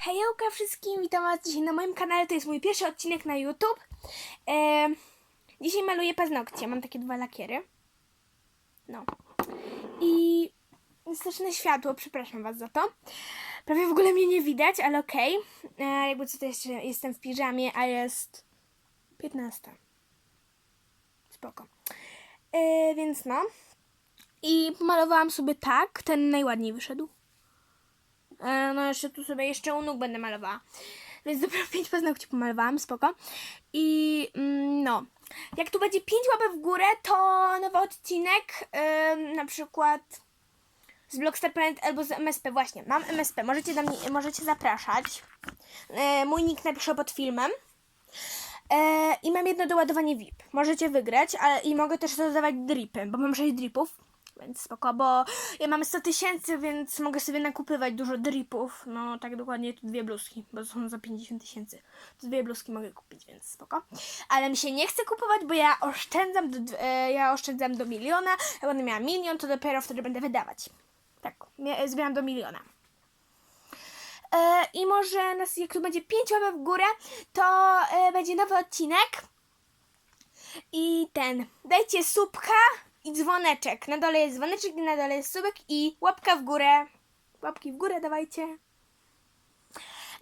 Hejka wszystkim, witam was dzisiaj na moim kanale, to jest mój pierwszy odcinek na YouTube. E, dzisiaj maluję paznokcie, mam takie dwa lakiery. No. I straszne światło, przepraszam was za to. Prawie w ogóle mnie nie widać, ale okej. E, jakby co to jeszcze, jestem w piżamie, a jest 15. Spoko. E, więc no. I pomalowałam sobie tak, ten najładniej wyszedł. E, No jeszcze tu sobie jeszcze u nóg będę malowała. Więc dopiero pięć paznokci pomalowałam, spoko. I mm, no, jak tu będzie pięć łapek w górę, to nowy odcinek, ym, na przykład z Blockstar Planet albo z MSP. Właśnie, mam MSP, możecie, do mnie, możecie zapraszać. E, mój nick napiszę pod filmem. E, I mam jedno doładowanie VIP. Możecie wygrać, ale i mogę też dodawać dripy, bo mam 6 dripów. Więc spoko, bo ja mam 100 tysięcy, więc mogę sobie nakupywać dużo dripów. No tak dokładnie tu dwie bluzki, bo są za 50 tysięcy. To dwie bluzki mogę kupić, więc spoko. Ale mi się nie chce kupować, bo ja oszczędzam do, e, ja oszczędzam do miliona. Jak będę miała milion, to dopiero wtedy będę wydawać. Tak, mia- zbieram do miliona. E, I może nas, jak tu będzie 5 łapek w górę, to e, będzie nowy odcinek. I ten, dajcie subka i dzwoneczek. Na dole jest dzwoneczek i na dole jest subek i łapka w górę. Łapki w górę dawajcie.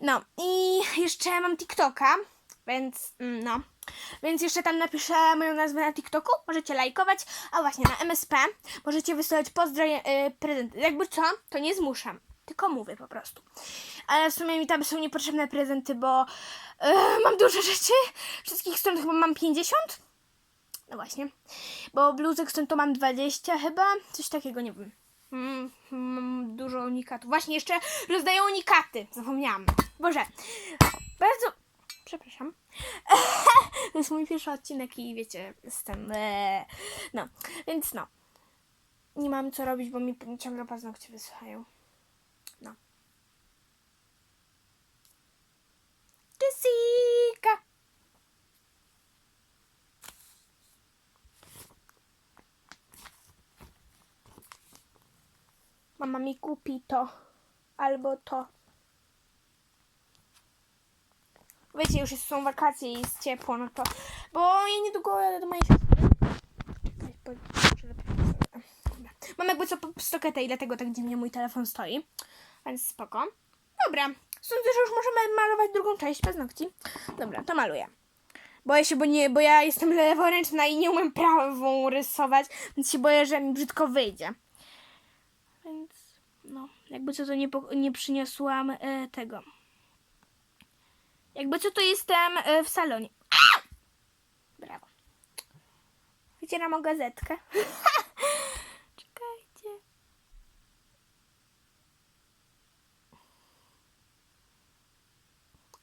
No i jeszcze mam TikToka, więc mm, no. Więc jeszcze tam napiszę moją nazwę na TikToku. Możecie lajkować. A właśnie na MSP możecie wysyłać pozdro yy, prezenty. Jakby co, to nie zmuszam. Tylko mówię po prostu. Ale w sumie mi tam są niepotrzebne prezenty, bo yy, mam dużo rzeczy. Wszystkich stron chyba mam 50. No właśnie. Bo bluzek stąd to mam 20 chyba. Coś takiego, nie wiem. Mm, dużo unikatów. Właśnie jeszcze rozdają unikaty. Zapomniałam. Boże. Bardzo... Przepraszam. to jest mój pierwszy odcinek i wiecie, jestem... Eee. No, więc no. Nie mam co robić, bo mi ciągle paznokcie wysychają. No. Jessica! Mama mi kupi to. Albo to. Wiecie, już są wakacje i jest ciepło, no to... Bo ja niedługo jadę do mojej siostry. Mam jakby co stoketę i dlatego tak dziwnie mój telefon stoi. Więc spoko. Dobra. Sądzę, że już możemy malować drugą część paznokci. Dobra, to maluję. Boję się, bo, nie, bo ja jestem leworęczna i nie umiem prawą rysować, więc się boję, że mi brzydko wyjdzie. No, jakby co to nie, nie przyniosłam e, tego. Jakby co to jestem e, w salonie. Au! Brawo. Wycieram o gazetkę. Czekajcie.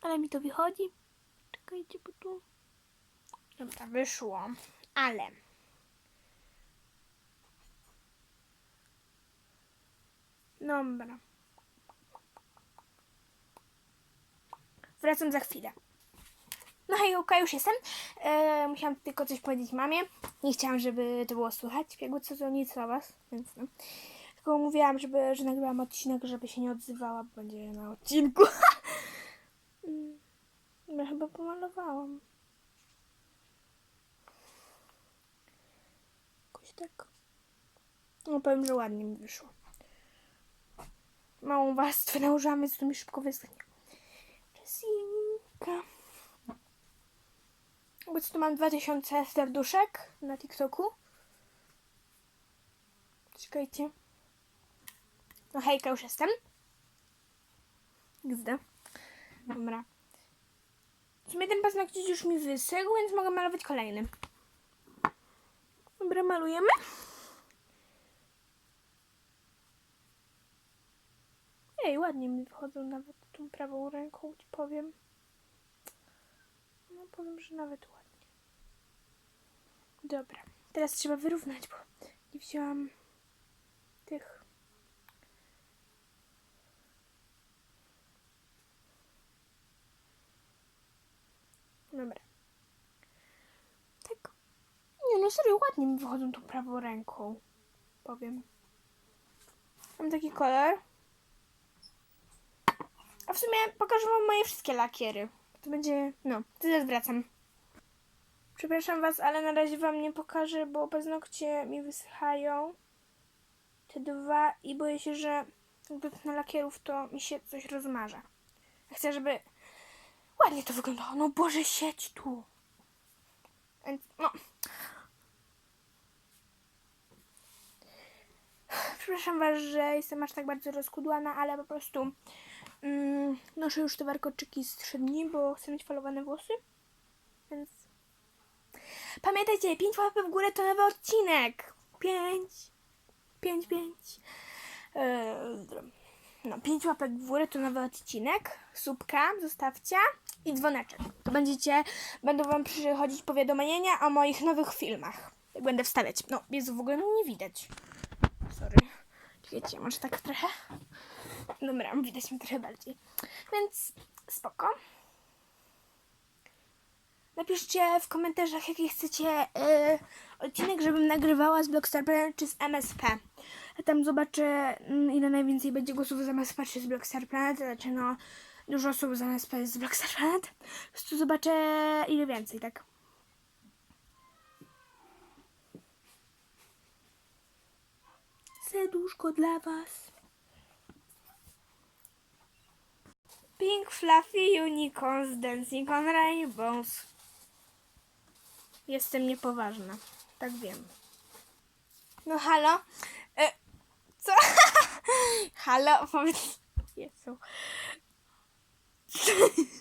Ale mi to wychodzi. Czekajcie, bo tu... Dobra, wyszło. Ale... Dobra. Wracam za chwilę. No hej, Łuka, już jestem. E, musiałam tylko coś powiedzieć mamie. Nie chciałam, żeby to było słychać. Jakby co to nic o was, więc no. Tylko mówiłam, żeby, że nagrałam odcinek, żeby się nie odzywała, bo będzie na odcinku. Mm, ja chyba pomalowałam. Jakoś tak. No powiem, że ładnie mi wyszło. Małą warstwę więc to mi szybko wyschnie. Jessica. Bo tu mam 2000 serduszek na TikToku. Czekajcie. No hejka, już jestem. Gzda. Dobra. W sumie ten paznokcie już mi wysygł, więc mogę malować kolejny. Dobra, malujemy. Ej, ładnie mi wychodzą nawet tą prawą ręką, ci powiem. No powiem, że nawet ładnie. Dobra, teraz trzeba wyrównać, bo nie wzięłam tych. Dobra. Tak. Nie no, serio, ładnie mi wychodzą tą prawą ręką. Powiem. Mam taki kolor. W sumie pokażę wam moje wszystkie lakiery. To będzie, no, to zaraz wracam. Przepraszam was, ale na razie wam nie pokażę, bo paznokcie mi wysychają. Te dwa i boję się, że jak dotknę lakierów, to mi się coś rozmarza. Chcę, żeby ładnie to wyglądało. No Boże, siedź tu. Więc, no. Przepraszam was, że jestem aż tak bardzo rozkudłana, ale po prostu mm, noszę już te warkoczyki z 3 dni, bo chcę mieć falowane włosy. Więc pamiętajcie, 5 łapek w górę to nowy odcinek. 5, 5, 5. No, 5 łapek w górę to nowy odcinek. Subka zostawcie i dzwoneczek. To będziecie, będą wam przychodzić powiadomienia o moich nowych filmach. Jak będę wstawiać. No, jest w ogóle mnie nie widać. Sorry. Czekajcie, może tak trochę? Dobra, widać mnie trochę bardziej. Więc spoko. Napiszcie w komentarzach, jaki chcecie y, odcinek, żebym nagrywała z Blockstar Planet czy z MSP. A tam zobaczę, mm, ile najwięcej będzie głosów z MSP czy z Blockstar Planet. Znaczy, no, dużo osób z MSP jest z Blockstar Planet. Po prostu zobaczę, ile więcej, tak. Serduszko dla was. Pink Fluffy Unicorns Dancing on Rainbows. Jestem niepoważna. Tak wiem. No halo? E, co? halo? Powiedz... Jezu.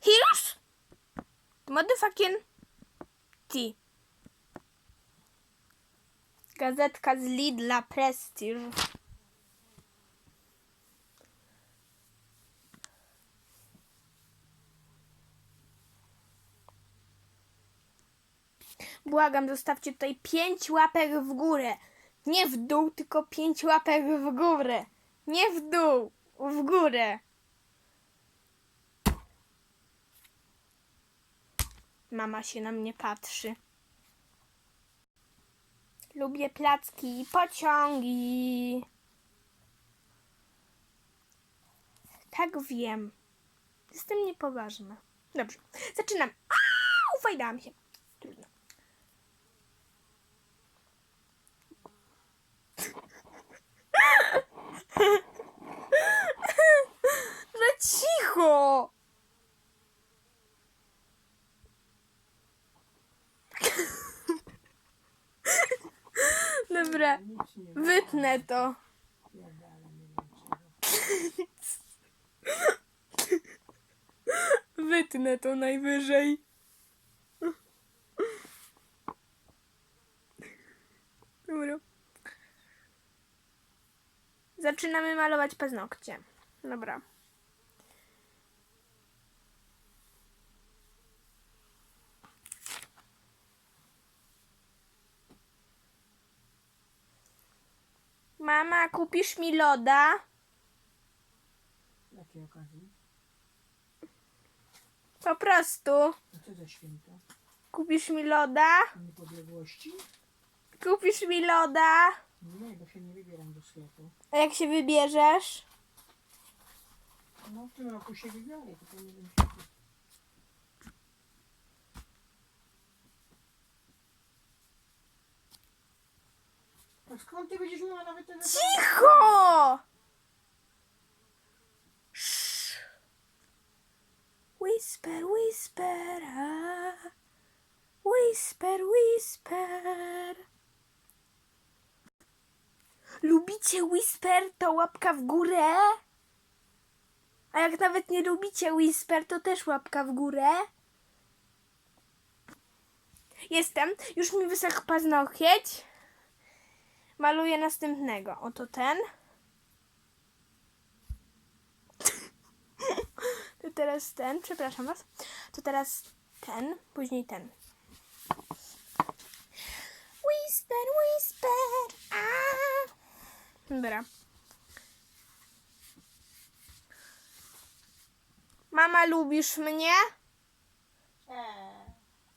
Heroes? Motherfucking T. Gazetka z Lidla Prestige. Błagam, zostawcie tutaj pięć łapek w górę. Nie w dół, tylko pięć łapek w górę. Nie w dół, w górę. Mama się na mnie patrzy. Lubię placki i pociągi. Tak wiem. Jestem niepoważna. Dobrze, zaczynam. Ufajdałam się. Trudno. Że cicho! Dobra, wytnę to. Wytnę to najwyżej. Dobra. Zaczynamy malować paznokcie. Dobra. Mama, kupisz mi loda? Jakiej okazji? Po prostu. A co za święto? Kupisz mi loda? Niepodległości? Kupisz mi loda? Nie, bo się nie wybieram do sklepu. A jak się wybierzesz? No w tym roku się wybiorę, tylko nie wiem. Skąd ty będziesz miała nawet ten... Cicho! Whisper, whisper, ah. whisper, whisper. Lubicie whisper, to łapka w górę? A jak nawet nie lubicie whisper, to też łapka w górę. Jestem. Już mi wysechł paznokieć. Maluję następnego. Oto ten. To teraz ten, przepraszam was. To teraz ten, później ten. Whisper, whisper. A. Dobra. Mama, lubisz mnie?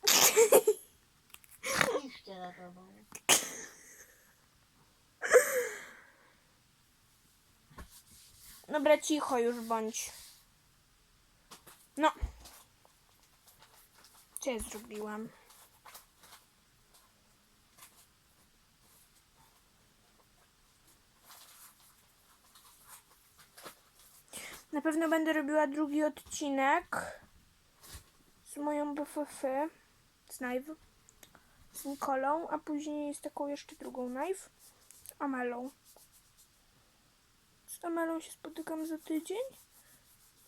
idzie za tobą. Dobra, cicho już bądź. No. Co ja zrobiłam? Na pewno będę robiła drugi odcinek z moją BFF, z Knife, z Nikolą, a później z taką jeszcze drugą Knife, Amelą. Z Amelą się spotykam za tydzień.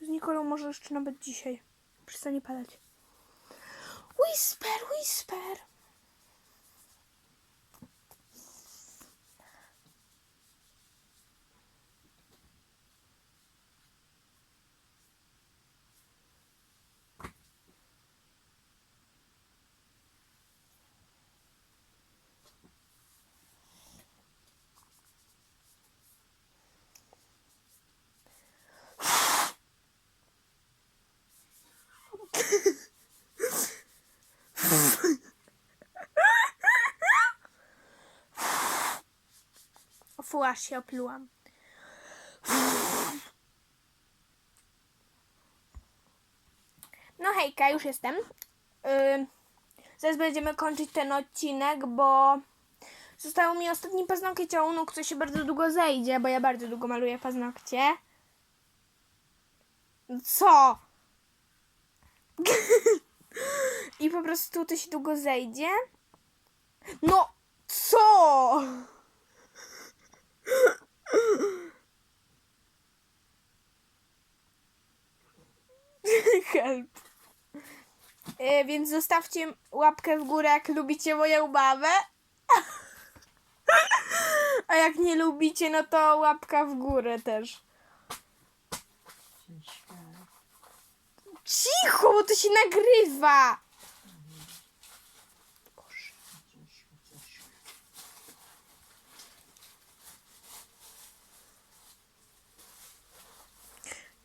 Z Nikolą może jeszcze nawet dzisiaj. Przestanie padać. Whisper, whisper. O fu, aż się oplułam. No hejka, już jestem. Yy, zaraz będziemy kończyć ten odcinek, bo zostało mi ostatni paznokieć, a u nóg co się bardzo długo zejdzie, bo ja bardzo długo maluję paznokcie. Co? I po prostu to się długo zejdzie. No, co? E, więc zostawcie łapkę w górę, jak lubicie moją babę. A jak nie lubicie, no to łapka w górę też. Cicho, bo to się nagrywa.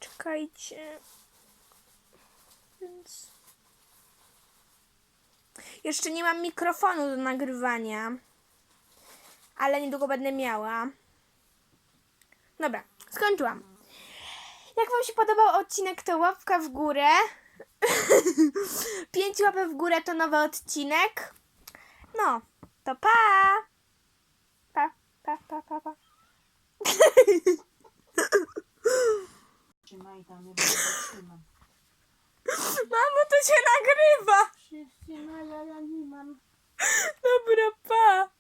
Czekajcie. Więc. Jeszcze nie mam mikrofonu do nagrywania. Ale niedługo będę miała. Dobra, skończyłam. Jak Wam się podobał odcinek, to łapka w górę. Pięć łapek w górę to nowy odcinek. No, to pa! Pa, pa, pa, pa, pa. Trzymaj tam, ja. Mamo, to się nagrywa! Dobra, pa!